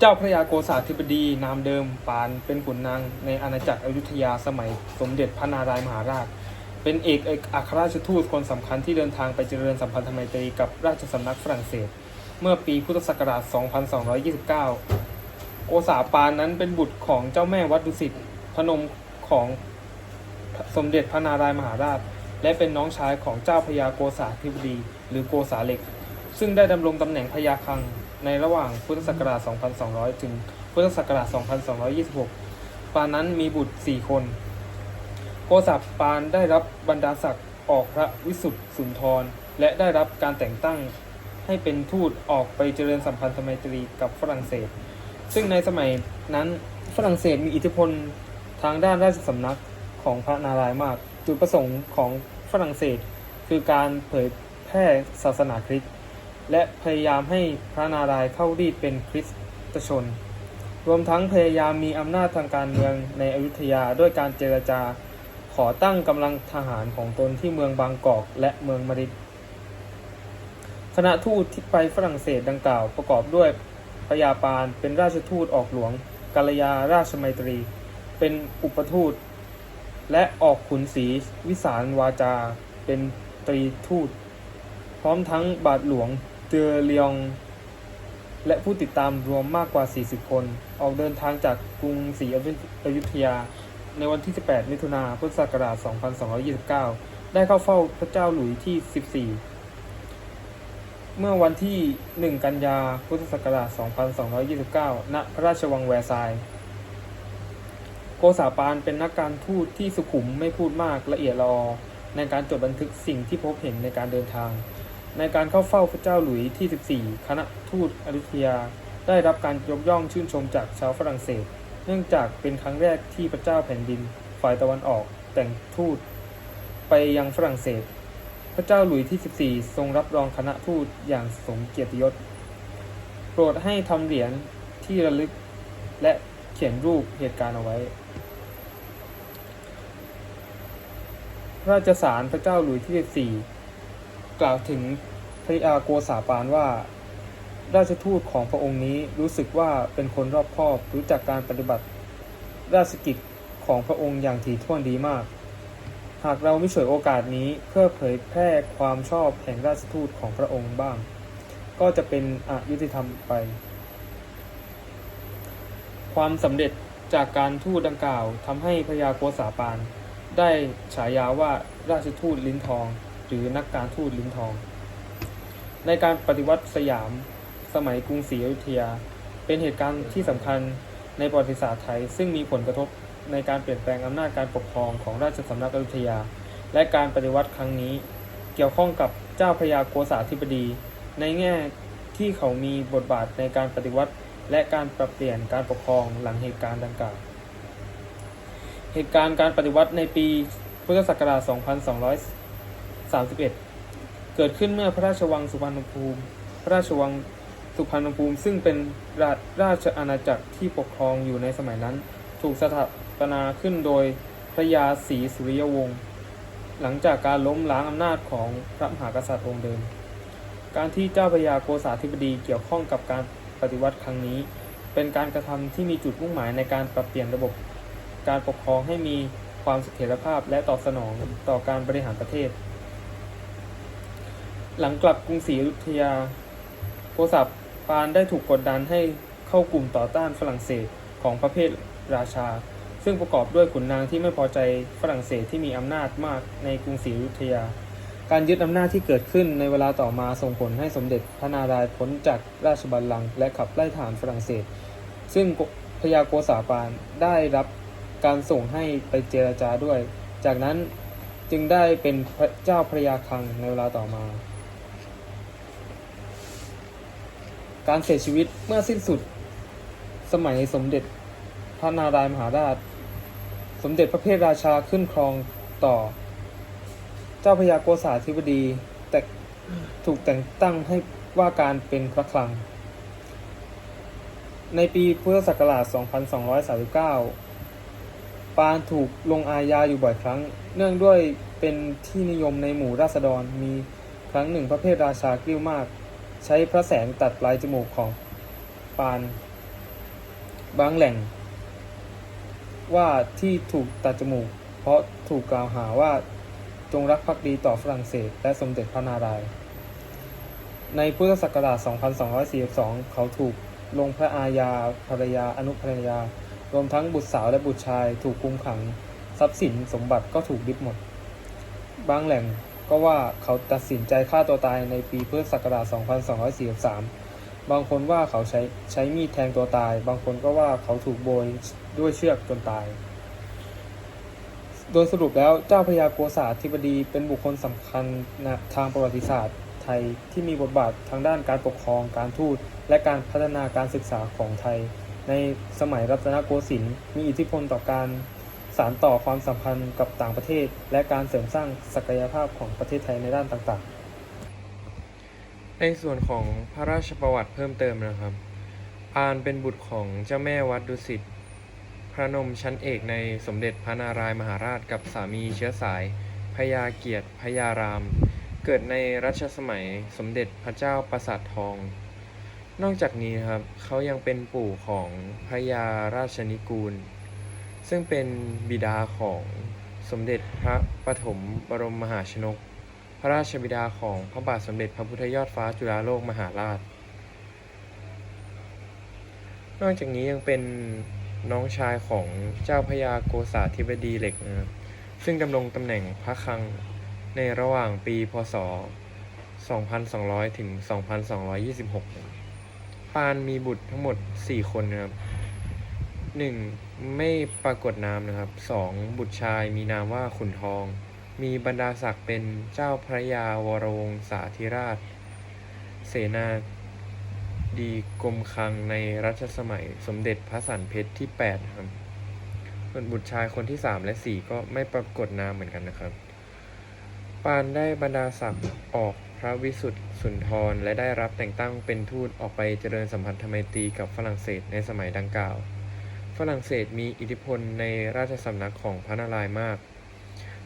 เจ้าพระยาโกษาธิบดีนามเดิมปานเป็นขุนนางในอาณาจักรอยุธยาสมัย สมเด็จพระนารายมหาราช เป็นเอกอัครราชทูตคนสำคัญที่เดินทางไปเจริญสัมพันธไมตรีกับราชสำนักฝรั่งเศส เมื่อปีพุทธศักราช 2229 โกษาปานนั้นเป็นบุตรของเจ้าแม่วัดดุสิตพนมของสมเด็จพระนารายมหาราช และเป็นน้องชายของเจ้าพระยาโกษาธิบดี หรือโกษาเหล็ก ซึ่งได้ดำรงตำแหน่งพญาคัง ในระหว่างพุทธศักราช 2200 ถึงพุทธศักราช 2226 ปานนั้นมีบุตร 4 คน โกษาปานได้รับบรรดาศักดิ์ออกพระวิสุทธิสุนทร และได้รับการแต่งตั้งให้เป็นทูตออกไปเจริญสัมพันธไมตรีกับฝรั่งเศส ซึ่งในสมัยนั้นฝรั่งเศสมีอิทธิพลทางด้านราชสำนักของพระนารายณ์มาก จุดประสงค์ของฝรั่งเศส คือการเผยแพร่ศาสนาคริสต์ และพยายามให้พระนารายณ์เข้ารีดเป็นคริสตชน รวมทั้งพยายามมีอำนาจทางการเมืองในอยุธยาด้วยการเจรจาขอตั้งกำลังทหารของตนที่เมืองบางกอกและเมืองมริดคณะทูตที่ไปฝรั่งเศสดังกล่าว ประกอบด้วยพญาปานเป็นราชทูตออกหลวงกาลยาราชมัยตรี เป็นอุปทูต และออกขุนศรีวิสารวาจา เป็นตรีทูต พร้อมทั้งบาทหลวง ตือเลียง และผู้ติดตามรวมมากกว่า 40 คน ออกเดินทางจากกรุงศรีอยุธยา ในวันที่ 18 มิถุนาพุทธศักราช 2229 ได้เข้าเฝ้าพระเจ้าหลุยที่ 14 เมื่อวันที่ 1 กันยาพุทธศักราช 2229 ณ พระราชวังแวร์ซายน์โกษาปานเป็นนักการทูตที่สุขุมไม่พูดมากละเอียดลอในการจดบันทึกสิ่งที่พบเห็นในการเดินทาง ในการเข้าเฝ้าพระเจ้าหลุยที่ 14 คณะทูตอยุธยาได้รับการยกย่องชื่นชมจากชาวฝรั่งเศส เนื่องจากเป็นครั้งแรกที่พระเจ้าแผ่นดินฝ่ายตะวันออกแต่งทูตไปยังฝรั่งเศส พระเจ้าหลุยที่ 14 ทรงรับรองคณะทูตอย่างสมเกียรติยศ โปรดให้ทำเหรียญที่ระลึกและเขียนรูปเหตุการณ์เอาไว้ ราชสารพระเจ้าหลุยที่ 14 กล่าวถึงพระยาโกษาปานว่า ราชทูตของพระองค์นี้รู้สึกว่าเป็นคนรอบคอบ รู้จักการปฏิบัติ ราชกิจของพระองค์อย่างถี่ถ้วนดีมาก หากเราไม่ฉวยโอกาสนี้เพื่อเผยแพร่ความชอบแห่งราชทูตของพระองค์บ้าง ก็จะเป็นอยุติธรรมไป ความสำเร็จจากการทูตดังกล่าวทำให้พระยาโกษาปานได้ฉายาว่าราชทูตลิ้นทอง หรือนักการทูตลิ้นทอง ในการปฏิวัติสยามสมัยกรุงศรีอยุธยา เป็นเหตุการณ์ที่สำคัญในประวัติศาสตร์ไทย ซึ่งมีผลกระทบในการเปลี่ยนแปลงอำนาจการปกครองของราชสำนักอยุธยา และการปฏิวัติครั้งนี้ เกี่ยวข้องกับเจ้าพระยาโกษาธิบดี ในแง่ที่เขามีบทบาทในการปฏิวัติ และการปรับเปลี่ยนการปกครองหลังเหตุการณ์ดังกล่าวเหตุการณ์การปฏิวัติในปีพุทธศักราช 2200 31 เกิดขึ้นเมื่อพระราชวังสุพรรณภูมิ พระราชวังสุพรรณภูมิ ซึ่งเป็นราราชอาณาจักรที่ปกครองอยู่ในสมัยนั้น ถูกสถาปนาขึ้นโดยพระยาศรีสุริยวงศ์ หลังจากการล้มล้างอำนาจของพระมหากษัตริย์องค์เดิม การที่เจ้าพระยาโกษาธิบดีเกี่ยวข้องกับการปฏิวัติครั้งนี้ เป็นการกระทำที่มีจุดมุ่งหมายในการปรับเปลี่ยนระบบ การปกครองให้มีความเสถียรภาพและตอบสนองต่อการบริหารประเทศ หลังกลับกรุงศรีอยุธยา โกษาปานได้ถูกกดดันให้เข้ากลุ่มต่อต้านฝรั่งเศสของประเภทราชา ซึ่งประกอบด้วยขุนนางที่ไม่พอใจฝรั่งเศสที่มีอำนาจมากในกรุงศรีอยุธยา การยึดอำนาจที่เกิดขึ้นในเวลาต่อมาส่งผลให้สมเด็จพระนารายณ์พ้นจากราชบัลลังก์และขับไล่ทหารฝรั่งเศส ซึ่งพญาโกษาปานได้รับการส่งให้ไปเจรจาด้วย จากนั้นจึงได้เป็นพระเจ้าพระยาคังในเวลาต่อมา การเสียชีวิตเมื่อสิ้นสุด สมัยสมเด็จพระนารายมหาราช สมเด็จพระเพทราชาขึ้นครองต่อ เจ้าพยาโกษาธิบดีแต่ถูกแต่งตั้งให้ว่าการเป็นพระคลัง ในปีพุทธศักราช 2239 ปานถูกลงอาญาอยู่บ่อยครั้ง เนื่องด้วยเป็นที่นิยมในหมู่ราษฎรมีครั้งหนึ่งพระเพทราชากลิ้วมาก ใช้พระแสงตัดปลายจมูกของปาน บางแหล่ง ว่าที่ถูกตัดจมูก เพราะถูกกล่าวหาว่าจงรักภักดีต่อฝรั่งเศสและสมเด็จพระนารายณ์ในพุทธศักราช 2242 เขาถูกลงพระอาญาภรรยาอนุภรรยา รวมทั้งบุตรสาวและบุตรชายถูกคุมขัง ทรัพย์สินสมบัติก็ถูกริบหมด บางแหล่ง ก็ว่าเขาตัดสินใจฆ่าตัวตายในปีพุทธศักราช 2243 บางคนว่าเขาใช้ใช้มีดแทงตัวตาย บางคนก็ว่าเขาถูกโบยด้วยเชือกจนตาย โดยสรุปแล้วเจ้าพระยาโกษาธิบดีเป็นบุคคลสำคัญนะทางประวัติศาสตร์ไทยที่มีบทบาททางด้านการปกครอง การทูต และการพัฒนาการศึกษาของไทย ในสมัยรัตนโกสินทร์มีอิทธิพลต่อการ สานต่อความสัมพันธ์กับต่างประเทศ และการเสริมสร้างศักยภาพของประเทศไทยในด้านต่างๆ ในส่วนของพระราชประวัติเพิ่มเติมนะครับ ปานเป็นบุตรของเจ้าแม่วัดดุสิต พระนมชั้นเอกในสมเด็จพระนารายมหาราชกับสามีเชื้อสายพญาเกียรติพญาราม เกิดในรัชสมัยสมเด็จพระเจ้าประสาททอง นอกจากนี้นะครับเขายังเป็นปู่ของพระยาราชนิกูล ซึ่งเป็นบิดาของสมเด็จพระปฐมบรมมหาชนก พระราชบิดาของพระบาทสมเด็จพระพุทธยอดฟ้าจุฬาโลกมหาราช นอกจากนี้ยังเป็นน้องชายของเจ้าพระยาโกษาธิบดีเหล็กนะครับซึ่งดำรงตำแหน่งพระคลังในระหว่างปีพศ 2200 ถึง 2226 ปานมีบุตรทั้งหมด 4 คนนะครับ 1. ไม่ปรากฏนามนะครับ 2. บุตรชายมีนามว่าขุนทอง มีบรรดาศักดิ์เป็นเจ้าพระยาวรวงศาธิราช เสนาดีกรมคังในรัชสมัยสมเด็จพระสันเพชรที่8ครับส่วนบุตรชายคนที่ 3 และ 4 ก็ไม่ปรากฏนามเหมือนกันนะครับ ปานได้บรรดาศักดิ์ออกพระวิสุทธิ์สุนทร และได้รับแต่งตั้งเป็นทูตออกไปเจริญสัมพันธไมตรีกับฝรั่งเศสในสมัยดังกล่าว ฝรั่งเศสมีอิทธิพลในราชสำนักของพระนารายณ์มาก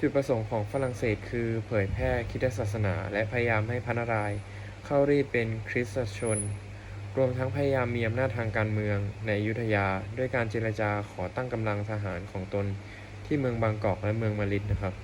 จุดประสงค์ของฝรั่งเศสคือเผยแพร่คริสตศาสนา และพยายามให้พระนารายณ์เข้ารีดเป็นคริสตชน รวมทั้งพยายามมีอำนาจทางการเมืองในอยุธยา ด้วยการเจรจาขอตั้งกำลังทหารของตนที่เมืองบางกอกและเมืองมาลิดนะครับ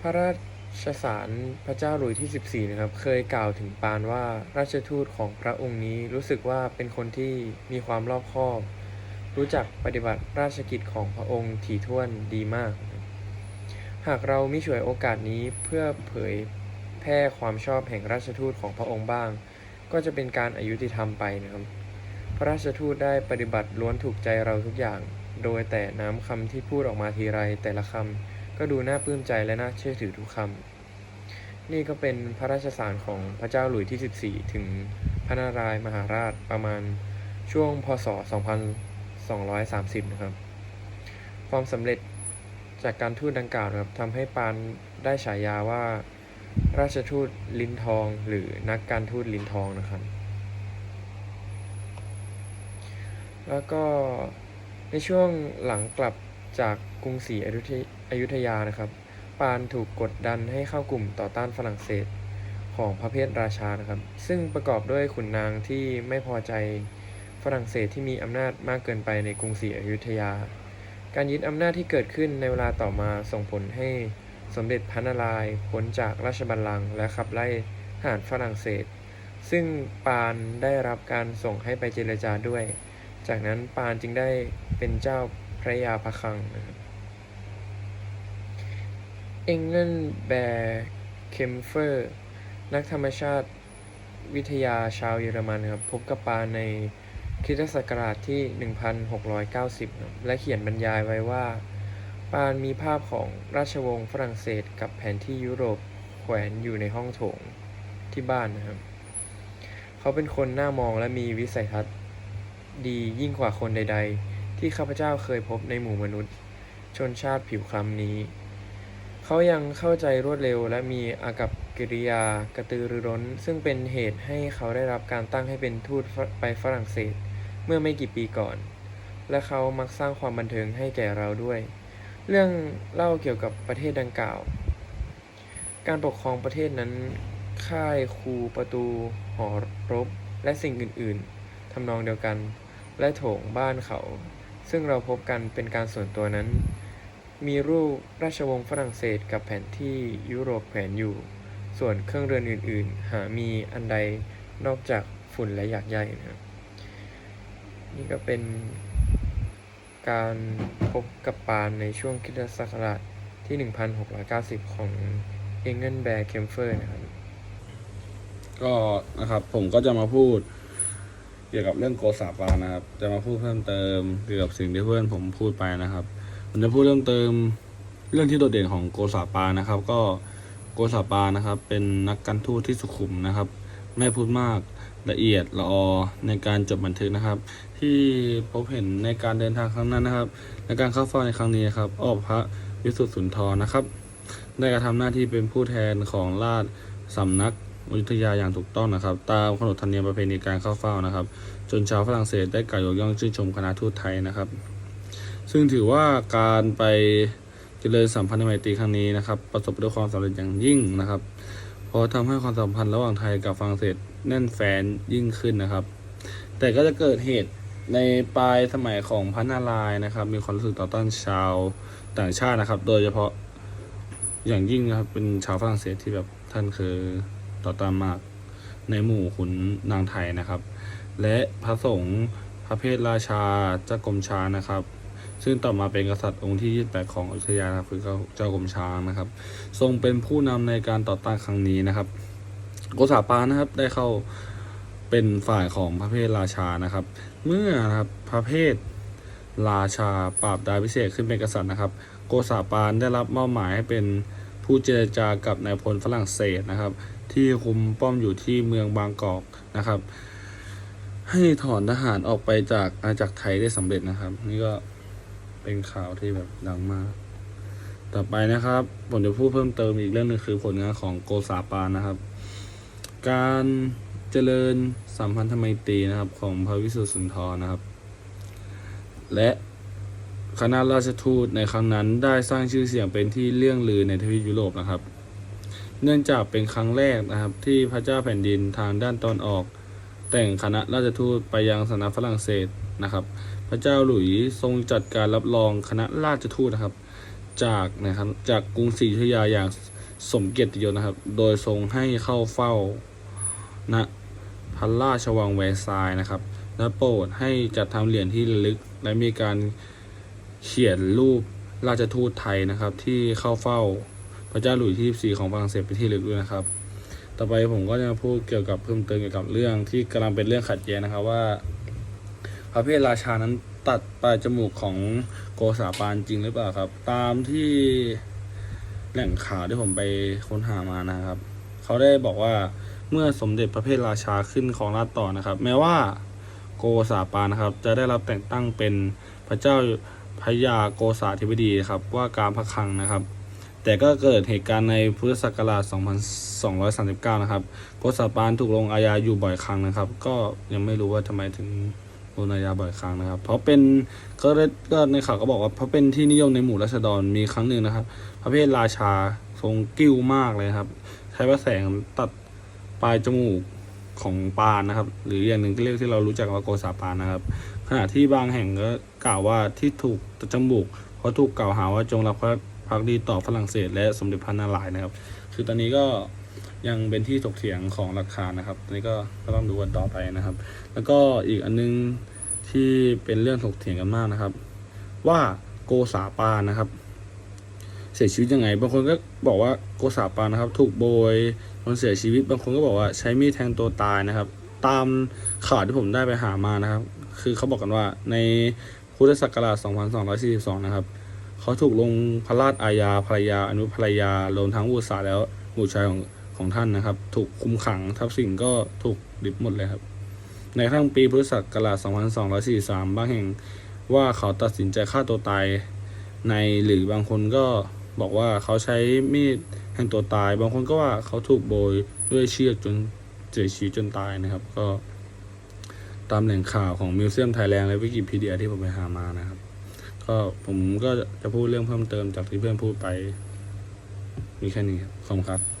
พระราช ชสารพระเจ้าหลุยส์ที่ 14 นะครับ เคยกล่าวถึงปานว่าราชทูตของพระองค์นี้รู้สึกว่าเป็นคนที่มีความรอบคอบ รู้จักปฏิบัติราชกิจของพระองค์ถี่ถ้วนดีมาก หากเรามิฉวยโอกาสนี้เพื่อเผยแพร่ความชอบแห่งราชทูตของพระองค์บ้าง ก็จะเป็นการอายุติธรรมไปนะครับ พระราชทูตได้ปฏิบัติล้วนถูกใจเราทุกอย่าง โดยแต่น้ำคำที่พูดออกมาทีไรแต่ละคำ ก็ดูน่าปลื้มใจและน่าเชื่อถือทุกคำ นี่ก็เป็นพระราชสารของพระเจ้าหลุยส์ที่ 14 ถึงพระนารายมหาราชประมาณช่วงพศ 2230 นะครับ ความสำเร็จจากการทูตดังกล่าวนะครับทำให้ปานได้ฉายาว่า ราชทูตลิ้นทอง หรือนักการทูตลิ้นทองนะครับ แล้วก็ในช่วงหลังกลับจากกรุงศรีอยุธย อยุธยานะครับ ปานถูกกดดันให้เข้ากลุ่มต่อต้านฝรั่งเศสของพระเพทราชานะครับ ซึ่งประกอบด้วยขุนนางที่ไม่พอใจฝรั่งเศสที่มีอำนาจมากเกินไปในกรุงศรีอยุธยา การยึดอำนาจที่เกิดขึ้นในเวลาต่อมาส่งผลให้สมเด็จพระนารายณ์พ้นจากราชบัลลังก์และขับไล่ทหารฝรั่งเศส ซึ่งปานได้รับการส่งให้ไปเจรจาด้วย จากนั้นปานจึงได้เป็นเจ้าพระยาพระคังนะครับ เอ็งเกนแบร์เคมเฟอร์ นักธรรมชาติวิทยาชาวเยอรมันครับ พบกับปานในคริสตศักราชที่ 1690ครับและเขียนบรรยายไว้ว่า ปานมีภาพของราชวงศ์ฝรั่งเศสกับแผนที่ยุโรปแขวนอยู่ในห้องโถงที่บ้านนะครับ เขาเป็นคนน่ามองและมีวิสัยทัศน์ดียิ่งกว่าคนใด ๆ ที่ข้าพเจ้าเคยพบในหมู่มนุษย์ ชนชาติผิวคล้ำนี้ เขายังเข้าใจรวดเร็ว และมีอากับกิริยากระตือรือร้น ซึ่งเป็นเหตุให้เขาได้รับการตั้งให้เป็นทูตไปฝรั่งเศส เมื่อไม่กี่ปีก่อน และเขามักสร้างความบันเทิงให้แก่เราด้วย เรื่องเล่าเกี่ยวกับประเทศดังกล่าว การปกครองประเทศนั้น ค่ายคูประตู หอรบ และสิ่งอื่น ๆทำนองเดียวกัน และโถงบ้านเขา ซึ่งเราพบกันเป็นการส่วนตัวนั้น มีรูปราชวงศ์ฝรั่งเศสกับแผนที่ยุโรปแขวนอยู่ ส่วนเครื่องเรือนอื่น ๆ หามีอันใดนอกจากฝุ่นและหยากใยนะครับ นี่ก็เป็นการพบกับปานในช่วงคริสตศักราชที่ 1690 ของเองเกิลแบร์เคมเฟอร์นะครับ ก็นะครับผมก็จะมาพูดเกี่ยวกับเรื่องโกษาปานะครับ จะมาพูดเพิ่มเติมเกี่ยวกับสิ่งที่เพื่อนผมพูดไปนะครับ ผมจะพูดเรื่องเติมเรื่องที่โดดเด่นของโกษาปานะครับ ก็โกษาปานะครับ เป็นนักการทูตที่สุขุมนะครับ ไม่พูดมากละเอียดละออในการจดบันทึกนะครับ ที่พบเห็นในการเดินทางครั้งนั้นนะครับ ในการเข้าเฝ้าในครั้งนี้ครับออกพระวิสุทธิสุนทรนะครับ ได้กระทำหน้าที่เป็นผู้แทนของราชสำนักอยุธยาอย่างถูกต้องนะครับ ตามขนบธรรมเนียมประเพณีการเข้าเฝ้านะครับ จนชาวฝรั่งเศสได้กล่าวยกย่องชื่นชมคณะทูตไทยนะครับ ซึ่งถือว่าการไปเจริญสัมพันธไมตรีครั้งนี้นะครับ ประสบด้วยความสำเร็จอย่างยิ่งนะครับ เพราะทำให้ความสัมพันธ์ระหว่างไทยกับฝรั่งเศสแน่นแฟนยิ่งขึ้นนะครับ แต่ก็จะเกิดเหตุในปลายสมัยของพระนารายณ์นะครับ มีความรู้สึกต่อต้านชาวต่างชาตินะครับ โดยเฉพาะอย่างยิ่งนะครับเป็นชาวฝรั่งเศสที่แบบท่านคือต่อต้านมากในหมู่ขุนนางไทยนะครับ และพระสงฆ์พระเพทราชาเจ้ากรมชานะครับ ซึ่งต่อมาเป็นกษัตริย์องค์ที่ 28 ของอยุธยานะครับคือเจ้ากรมช้างนะครับ ทรงเป็นผู้นำในการต่อต้านครั้งนี้นะครับ โกษาปานะครับได้เข้าเป็นฝ่ายของพระเพทราชานะครับ เมื่อนะครับพระเพทราชาปราบดาพิเศษขึ้นเป็นกษัตริย์นะครับ โกษาปานได้รับมอบหมายให้เป็นผู้เจรจากับนายพลฝรั่งเศสนะครับ ที่คุมป้อมอยู่ที่เมืองบางกอกนะครับ ให้ถอนทหารออกไปจากอาณาจักรไทยได้สำเร็จนะครับ นี่ก็ เป็นข่าวที่แบบดังมาก ต่อไปนะครับผมจะพูดเพิ่มเติมอีกเรื่องหนึงคือผลงานของโกษาปานนะครับ การเจริญสัมพันธไมตรีนะครับ ของพระวิสุทธิสุนทรนะครับ และคณะราชทูตในครั้งนั้นได้สร้างชื่อเสียงเป็นที่เลื่องลือในทวีปยุโรปนะครับ เนื่องจากเป็นครั้งแรกนะครับ ที่พระเจ้าแผ่นดินทางด้านตอนออก แต่งคณะราชทูตไปยังสำนักฝรั่งเศสนะครับ ระเจ้าหลุยส์ทรงจัดการรับรองคณะราชทูตนะครับ จากนะครับจากกรุงศรีอยุธยาอย่างสมเกียรติยศนะครับ โดยทรงให้เข้าเฝ้าณพระราชวังแวร์ซายน์นะครับ และโปรดให้จัดทำเหรียญที่ระลึก และมีการเขียนรูปราชทูตไทยนะครับ ที่เข้าเฝ้าพระเจ้าหลุยส์ที่ 14 ของฝรั่งเศสเป็นที่ลึกด้วยนะครับ ต่อไปผมก็จะพูดเกี่ยวกับเพิ่มเติมเกี่ยวกับเรื่องที่กำลังเป็นเรื่องขัดแย้งนะครับว่า พระเพทราชานั้นตัดปลายจมูกของโกษาปานจริงหรือเปล่าครับ ตามที่แหล่งข่าวที่ผมไปค้นหามานะครับ เขาได้บอกว่าเมื่อสมเด็จพระเพทราชาขึ้นของราชต่อนะครับ แม้ว่าโกษาปานนะครับ จะได้รับแต่งตั้งเป็นพระเจ้าพระยาโกษาธิบดีครับ ว่าการพระคลังนะครับ แต่ก็เกิดเหตุการณ์ในพุทธศักราช 2239 นะครับ โกษาปานถูกลงอาญาอยู่บ่อยครั้งนะครับ ก็ยังไม่รู้ว่าทำไมถึง ลงอาญาบ่อยครั้งนะครับ เพราะเป็นก็ก็ในข่าวก็บอกว่าเพราะเป็นที่นิยมในหมู่ราษฎรมีครั้งหนึ่งนะครับ พระเพทราชาทรงกิ้วมากเลยครับ ใช้พระแสงตัดปลายจมูกของปานนะครับ หรืออย่างหนึ่งที่เรียกที่เรารู้จักว่าโกษาปานนะครับ ขณะที่บางแห่งก็กล่าวว่าที่ถูกตัดจมูกเพราะถูกกล่าวหาว่าจงรักภักดีต่อฝรั่งเศส และสมเด็จพระนารายณ์นะครับ คือตอนนี้ก็ ยังเป็นที่ถกเถียงของหลักฐานะครับตอนนี้ก็ก็ต้องดูกันต่อไปนะครับ แล้วก็อีกอันนึงที่เป็นเรื่องถกเถียงกันมากนะครับ ว่าโกษาปานะครับ เสียชีวิตยังไง บางคนก็บอกว่าโกษาปานะครับ ถูกโบยจนเสียชีวิต บางคนก็บอกว่าใช้มีดแทงตัวตายนะครับ ตามข่าวที่ผมได้ไปหามานะครับ คือเขาบอกกันว่าในพุทธศักราช 2242 นะครับเขาถูกลงพระราชอาญาภรรยา อนุภรรยารวมทั้งบุตรสาวแล้วบุตรชายของ ของท่านนะครับ ถูกคุมขังทัพย์สินก็ถูกดิบหมดเลยครับ ในกระทั่งปีพุทธศักราช 2243 บางแห่งว่าเขาตัดสินใจฆ่าตัวตายในหรือบางคนก็บอกว่าเขาใช้มีดแทงตัวตาย บางคนก็ว่าเขาถูกโบยด้วยเชือกจนเสียชีวิตจนตายนะครับ ก็ตามแหล่งข่าวของมิวเซียมไทยแลนด์และวิกิพีเดียที่ผมไปหามานะครับ ก็ผมก็จะพูดเรื่องเพิ่มเติมจากที่เพื่อนพูดไป มีแค่นี้ครับขอบคุณครับ